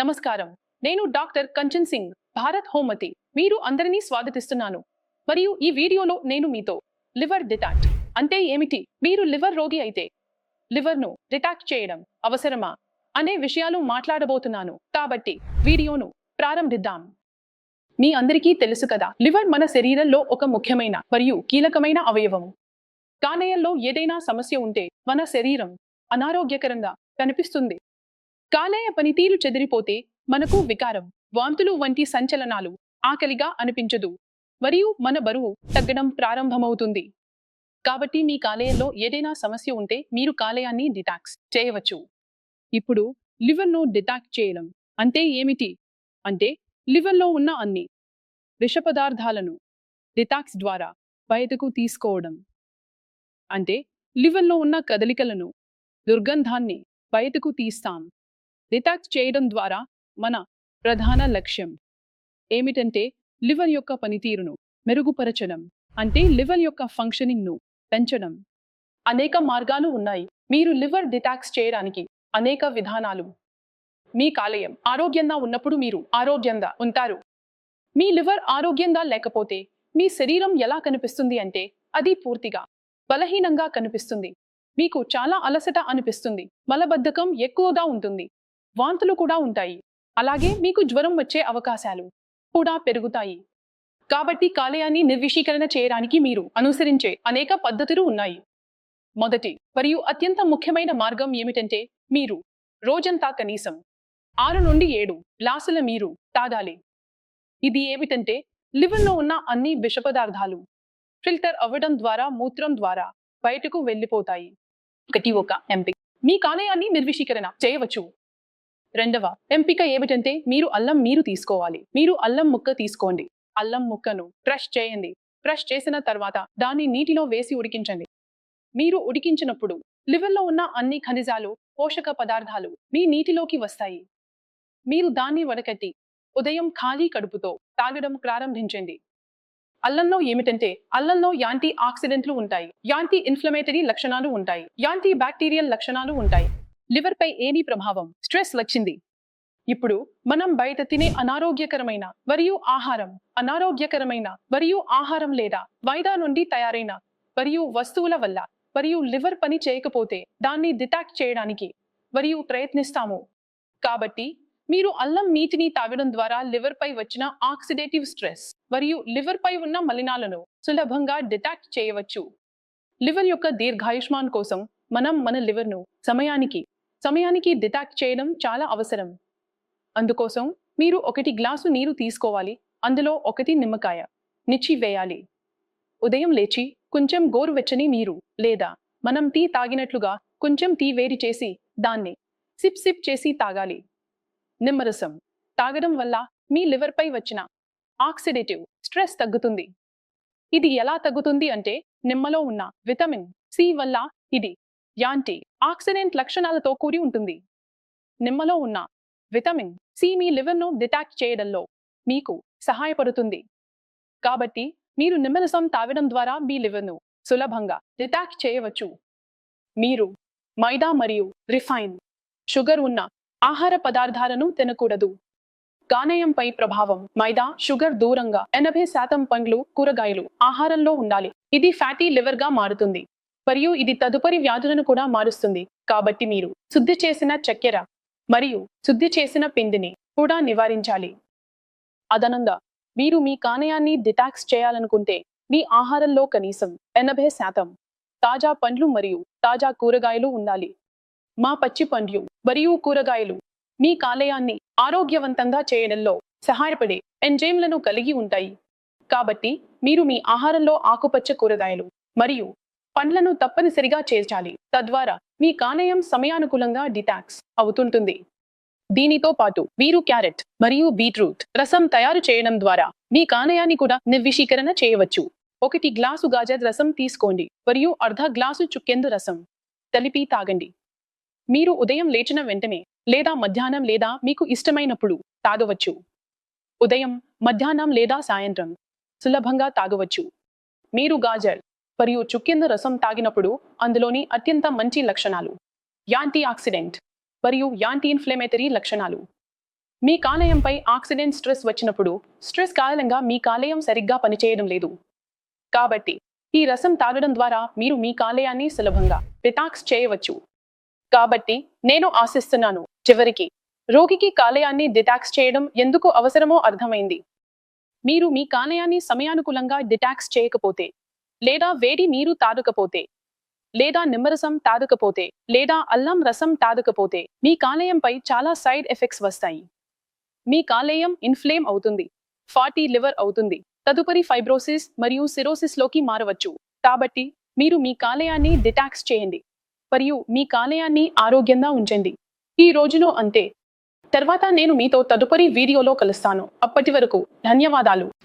నమస్కారం. నేను డాక్టర్ కంచన్ సింగ్ భారత్ హోమతి. మీరు అందరినీ స్వాగతిస్తున్నాను. మరియు ఈ వీడియోలో నేను మీతో లివర్ డిటాక్ట్ అంటే ఏమిటి? మీరు లివర్ రోగి అయితే లివర్ను డిటాక్ట్ చేయడం అవసరమా? అనే విషయాలు మాట్లాడబోతున్నాను. కాబట్టి వీడియోను ప్రారంభిద్దాం. మీ అందరికీ తెలుసు కదా లివర్ మన శరీరంలో ఒక ముఖ్యమైన మరియు కీలకమైన అవయవము. కాలేయంలో ఏదైనా సమస్య ఉంటే మన శరీరం అనారోగ్యకరంగా కనిపిస్తుంది. కాలేయ పనితీరు చెదిరిపోతే మనకు వికారం వాంతులు వంటి సంచలనాలు ఆకలిగా అనిపించదు. మరియు మన బరువు తగ్గడం ప్రారంభమవుతుంది. కాబట్టి మీ కాలేయంలో ఏదైనా సమస్య ఉంటే మీరు కాలేయాన్ని డిటాక్స్ చేయవచ్చు. ఇప్పుడు లివర్ను డిటాక్ట్ చేయడం అంటే ఏమిటి? అంటే లివర్లో ఉన్న అన్ని విష పదార్థాలను డిటాక్స్ ద్వారా బయటకు తీసుకోవడం. అంటే లివర్లో ఉన్న కదలికలను దుర్గంధాన్ని బయటకు తీస్తాం. డిటాక్స్ చేయడం ద్వారా మన ప్రధాన లక్ష్యం ఏమిటంటే లివర్ యొక్క పనితీరును మెరుగుపరచడం. అంటే లివర్ యొక్క ఫంక్షనింగ్ను పెంచడం. అనేక మార్గాలు ఉన్నాయి. మీరు లివర్ డిటాక్స్ చేయడానికి అనేక విధానాలు. మీ కాలేయం ఆరోగ్యంగా ఉన్నప్పుడు మీరు ఆరోగ్యంగా ఉంటారు. మీ లివర్ ఆరోగ్యంగా లేకపోతే మీ శరీరం ఎలా కనిపిస్తుంది అంటే అది పూర్తిగా బలహీనంగా కనిపిస్తుంది. మీకు చాలా అలసట అనిపిస్తుంది. మలబద్ధకం ఎక్కువగా ఉంటుంది. వాంతులు కూడా ఉంటాయి. అలాగే మీకు జ్వరం వచ్చే అవకాశాలు కూడా పెరుగుతాయి. కాబట్టి కాలేయాన్ని నిర్విషీకరణ చేయడానికి మీరు అనుసరించే అనేక పద్ధతులు ఉన్నాయి. మొదటి మరియు అత్యంత ముఖ్యమైన మార్గం ఏమిటంటే మీరు రోజంతా కనీసం ఆరు నుండి ఏడు గ్లాసుల మీరు తాగాలి. ఇది ఏమిటంటే లివర్లో ఉన్న అన్ని విష పదార్థాలు ఫిల్టర్ అవ్వడం ద్వారా మూత్రం ద్వారా బయటకు వెళ్ళిపోతాయి. ఒకటి ఒక ఎంపిక మీ కాలేయాన్ని నిర్విషీకరణ చేయవచ్చు. రెండవ ఎంపిక ఏమిటంటే మీరు అల్లం మీరు తీసుకోవాలి. మీరు అల్లం ముక్క తీసుకోండి. అల్లం ముక్కను క్రష్ చేయండి. క్రష్ చేసిన తర్వాత దాన్ని నీటిలో వేసి ఉడికించండి. మీరు ఉడికించినప్పుడు లివర్లో ఉన్న అన్ని ఖనిజాలు పోషక పదార్థాలు మీ నీటిలోకి వస్తాయి. మీరు దాన్ని వడకట్టి ఉదయం ఖాళీ కడుపుతో తాగడం ప్రారంభించండి. అల్లంలో ఏమిటంటే అల్లంలో యాంటీ ఆక్సిడెంట్లు ఉంటాయి. యాంటీ ఇన్ఫ్లమేటరీ లక్షణాలు ఉంటాయి. యాంటీ బ్యాక్టీరియల్ లక్షణాలు ఉంటాయి. లివర్ పై ఏమి ప్రభావం స్ట్రెస్ వచ్చింది ఇప్పుడు మనం బయట తినే అనారోగ్యకరమైన మరియు ఆహారం అనారోగ్యకరమైన మరియు ఆహారం లేదా వైదా నుండి తయారైన మరియు వస్తువుల వల్ల మరియు లివర్ పని చేయకపోతే దాన్ని డిటాక్ట్ చేయడానికి మరియు ప్రయత్నిస్తాము. కాబట్టి మీరు అల్లం నీటిని తాగడం ద్వారా లివర్ పై వచ్చిన ఆక్సిడేటివ్ స్ట్రెస్ మరియు లివర్ పై ఉన్న మలినాలను సులభంగా డిటాక్ట్ చేయవచ్చు. లివర్ యొక్క దీర్ఘాయుష్మాన్ కోసం మనం మన లివర్ను సమయానికి సమయానికి డిటాక్ట్ చేయడం చాలా అవసరం. అందుకోసం మీరు ఒకటి గ్లాసు నీరు తీసుకోవాలి. అందులో ఒకటి నిమ్మకాయ. నిచ్చి వేయాలి. ఉదయం లేచి కొంచెం గోరువెచ్చని నీరు లేదా మనం టీ తాగినట్లుగా కొంచెం టీ వేడి చేసి దాన్ని సిప్ సిప్ చేసి తాగాలి. నిమ్మరసం. తాగడం వల్ల మీ లివర్పై వచ్చిన ఆక్సిడేటివ్ స్ట్రెస్ తగ్గుతుంది. ఇది ఎలా తగ్గుతుంది అంటే నిమ్మలో ఉన్న విటమిన్ సి వల్ల ఇది యాంటీ ఆక్సిడెంట్ లక్షణాలతో కూడి ఉంటుంది. నిమ్మలో ఉన్న విటమిన్ సి మీ లివర్ను డిటాక్ట్ చేయడంలో మీకు సహాయపడుతుంది. కాబట్టి మీరు నిమ్మరసం తాగడం ద్వారా మీ లివర్ను సులభంగా డిటాక్ట్ చేయవచ్చు. మీరు మైదా మరియు రిఫైన్ షుగర్ ఉన్న ఆహార పదార్థాలను తినకూడదు. గానయంపై ప్రభావం మైదా షుగర్ దూరంగా ఎనభై శాతం పండ్లు కూరగాయలు ఆహారంలో ఉండాలి. ఇది ఫ్యాటీ లివర్గా మారుతుంది. మరియు ఇది తదుపరి వ్యాధులను కూడా మారుస్తుంది. కాబట్టి మీరు శుద్ధి చేసిన చక్కెర మరియు శుద్ధి చేసిన పిండిని కూడా నివారించాలి. అదనంగా మీరు మీ కానయాన్ని డిటాక్స్ చేయాలనుకుంటే మీ ఆహారంలో కనీసం ఎనభై శాతం తాజా పండ్లు మరియు తాజా కూరగాయలు ఉండాలి. మా పచ్చి పండ్లు మరియు కూరగాయలు మీ కాలేయాన్ని ఆరోగ్యవంతంగా చేయడంలో సహాయపడే ఎంజైమ్లను కలిగి ఉంటాయి. కాబట్టి మీరు మీ ఆహారంలో ఆకుపచ్చ కూరగాయలు మరియు పండ్లను తప్పనిసరిగా చేర్చాలి. తద్వారా మీ కాలేయం సమయానుకూలంగా డిటాక్స్ అవుతుంటుంది. దీనితో పాటు మీరు క్యారెట్ మరియు బీట్రూట్ రసం తయారు చేయడం ద్వారా మీ కానయాన్ని కూడా నిర్విషీకరణ చేయవచ్చు. ఒకటి గ్లాసు గాజర్ రసం తీసుకోండి మరియు అర్ధ గ్లాసు చుక్కెందు రసం తలిపి తాగండి. మీరు ఉదయం లేచిన వెంటనే లేదా మధ్యాహ్నం లేదా మీకు ఇష్టమైనప్పుడు తాగవచ్చు. ఉదయం మధ్యాహ్నం లేదా సాయంత్రం సులభంగా తాగవచ్చు. మీరు గాజర్ మరియు చుక్కెందు రసం తాగినప్పుడు అందులోని అత్యంత మంచి లక్షణాలు. యాంటీ ఆక్సిడెంట్ మరియు యాంటీ ఇన్ఫ్లమేటరీ లక్షణాలు. మీ కాలేయంపై ఆక్సిడెంట్ స్ట్రెస్ వచ్చినప్పుడు స్ట్రెస్ కారణంగా మీ కాలేయం సరిగ్గా పనిచేయడం లేదు. కాబట్టి ఈ రసం తాగడం ద్వారా మీరు మీ కాలేయాన్ని సులభంగా డిటాక్స్ చేయవచ్చు. కాబట్టి నేను ఆశిస్తున్నాను చివరికి రోగికి కాలేయాన్ని డిటాక్స్ చేయడం ఎందుకు అవసరమో అర్థమైంది. మీరు మీ కాలేయాన్ని సమయానుకూలంగా డిటాక్స్ చేయకపోతే లేదా వేడి నీరు తాగకపోతే లేదా నిమ్మరసం తాగకపోతే లేదా అల్లం రసం తాగకపోతే మీ కాలేయంపై చాలా సైడ్ ఎఫెక్ట్స్ వస్తాయి. మీ కాలేయం ఇన్ఫ్లేమ్ అవుతుంది ఫాటీ లివర్ అవుతుంది తదుపరి ఫైబ్రోసిస్ మరియు సిరోసిస్లోకి మారవచ్చు. కాబట్టి మీరు మీ కాలేయాన్ని డిటాక్స్ చేయండి మరియు మీ కాలేయాన్ని ఆరోగ్యంగా ఉంచండి. ఈ రోజులో అంతే. తర్వాత నేను మీతో తదుపరి వీడియోలో కలుస్తాను. అప్పటి వరకు ధన్యవాదాలు.